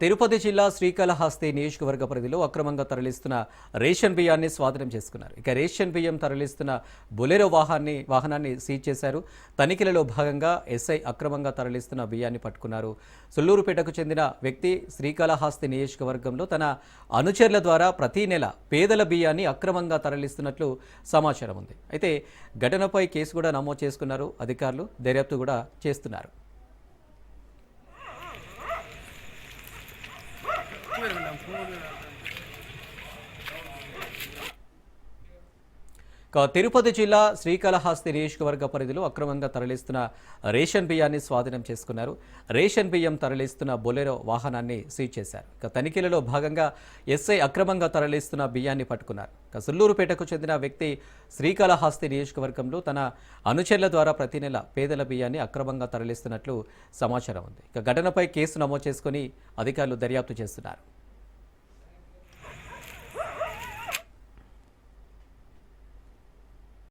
తిరుపతి జిల్లా శ్రీకాళహస్తి నియోజకవర్గ పరిధిలో అక్రమంగా తరలిస్తున్న రేషన్ బియ్యాన్ని స్వాధీనం చేసుకున్నారు. ఇక రేషన్ బియ్యం తరలిస్తున్న బొలెరో వాహనాన్ని వాహనాన్ని సీజ్ చేశారు. తనిఖీలలో భాగంగా ఎస్ఐ అక్రమంగా తరలిస్తున్న బియ్యాన్ని పట్టుకున్నారు. సుల్లూరుపేటకు చెందిన వ్యక్తి శ్రీకాళహస్తి నియోజకవర్గంలో తన అనుచరుల ద్వారా ప్రతి నెల పేదల బియ్యాన్ని అక్రమంగా తరలిస్తున్నట్లు సమాచారం ఉంది. అయితే ఘటనపై కేసు కూడా నమోదు చేసుకున్నారు అధికారులు. దర్యాప్తు కూడా చేస్తున్నారు. ఇక తిరుపతి జిల్లా శ్రీకాళహస్తి నియోజకవర్గ పరిధిలో అక్రమంగా తరలిస్తున్న రేషన్ బియ్యాన్ని స్వాధీనం చేసుకున్నారు. రేషన్ బియ్యం తరలిస్తున్న బొలెరో వాహనాన్ని సీజ్ చేశారు. ఇక తనిఖీలలో భాగంగా ఎస్ఐ అక్రమంగా తరలిస్తున్న బియ్యాన్ని పట్టుకున్నారు. ఇక సుల్లూరుపేటకు చెందిన వ్యక్తి శ్రీకాళహస్తి నియోజకవర్గంలో తన అనుచరుల ద్వారా ప్రతి నెల పేదల బియ్యాన్ని అక్రమంగా తరలిస్తున్నట్లు సమాచారం ఉంది. ఇక ఘటనపై కేసు నమోదు చేసుకుని అధికారులు దర్యాప్తు చేస్తున్నారు.